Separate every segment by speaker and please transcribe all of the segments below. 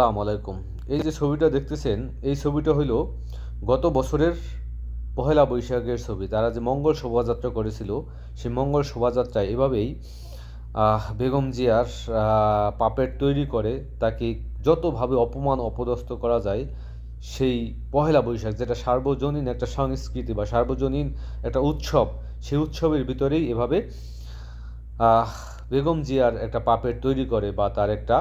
Speaker 1: আসসালামু আলাইকুম। এই যে ছবিটা দেখতেছেন, এই ছবিটা হইল গত বছরের পহেলা বৈশাখের ছবি। তারা যে মঙ্গল শোভাযাত্রা করেছিল, সেই মঙ্গল শোভাযাত্রায় এভাবেই বেগম জিয়ার পাপেট তৈরি করে তাকে যতভাবে অপমান অপদস্থ করা যায়, সেই পহেলা বৈশাখ, যেটা সার্বজনীন একটা সংস্কৃতি বা সার্বজনীন একটা উৎসব, সেই উৎসবের ভিতরেই এভাবে বেগম জিয়ার একটা পাপেট তৈরি করে বা তার একটা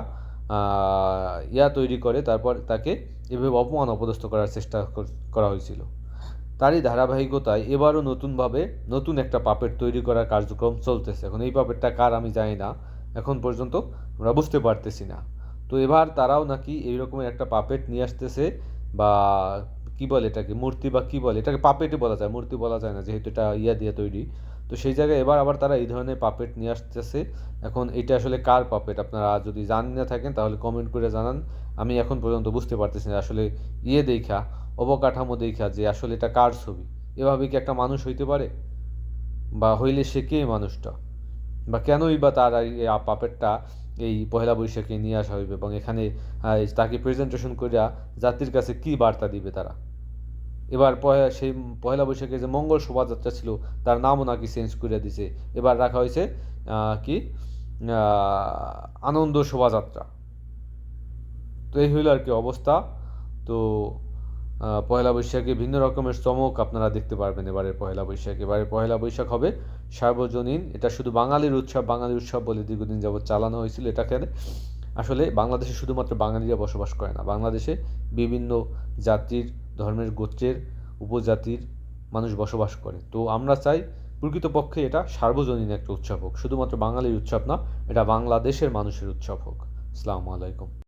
Speaker 1: ইয়া তৈরি করে, তারপর তাকে এভাবে অপমান, অপদস্থ করার চেষ্টা কর- হয়েছিল। তারই ধারাবাহিকতায় এবারও নতুনভাবে নতুন একটা পাপেট তৈরি করার কার্যক্রম চলতেছে। এখন এই পাপেটটা কার আমি জানি না। এখন পর্যন্ত আমরা বুঝতে পারতেছি না। তো এবার তারাও নাকি এইরকমের একটা পাপেট নিয়ে আসতেছে বা কি বলে এটাকে, মূর্তি বা কি বলে, এটাকে পাপেটই বলা যায়, মূর্তি বলা যায় না, যেহেতু এটা ইয়া দিয়ে তৈরি। তো সেই জায়গায় এবার আবার তারা এই ধরনের পাপেট নিয়ে আসতেছে। এখন এটা আসলে কার পাপেট আপনারা যদি জানেন না থাকেন, তাহলে কমেন্ট করে জানান। আমি এখন পর্যন্ত বুঝতে পারতেছি না আসলে ইয়ে দেখা, অবকাঠামো দেখা যে আসলে এটা কার ছবি? এভাবে কি একটা মানুষ হইতে পারে? বা হইলে সে কে মানুষটা? বা কেনই বা তার পাপেটটা এই পহেলা বৈশাখে নিয়ে আসা হইবে? এবং এখানে তাকে প্রেজেন্টেশন করিয়া জাতির কাছে কি বার্তা দিবে তারা? এবার সেই পহেলা বৈশাখে যে মঙ্গল শোভাযাত্রা ছিল, তার নামও নাকি চেঞ্জ করে দিছে। এবার রাখা হয়েছে কি? আনন্দ শোভাযাত্রা। তো এই হইল আর কি অবস্থা। তো পয়লা বৈশাখে ভিন্ন রকমের চমক আপনারা দেখতে পারবেন এবারে পয়লা বৈশাখ। এবারে পয়লা বৈশাখ হবে সার্বজনীন। এটা শুধু বাঙালির উৎসব, বাঙালি উৎসব বলে দীর্ঘদিন যাবৎ চালানো হয়েছিল এটাকে আসলে বাংলাদেশে শুধুমাত্র বাঙালিরা বসবাস করে না, বাংলাদেশে বিভিন্ন জাতির ধর্মের গোত্রের উপজাতির মানুষ বসবাস করে। তো আমরা চাই প্রকৃতপক্ষে এটা সার্বজনীন একটা উৎসব হোক। শুধুমাত্র বাঙালির উৎসব না, এটা বাংলাদেশের মানুষের উৎসব হোক। আসসালামু আলাইকুম।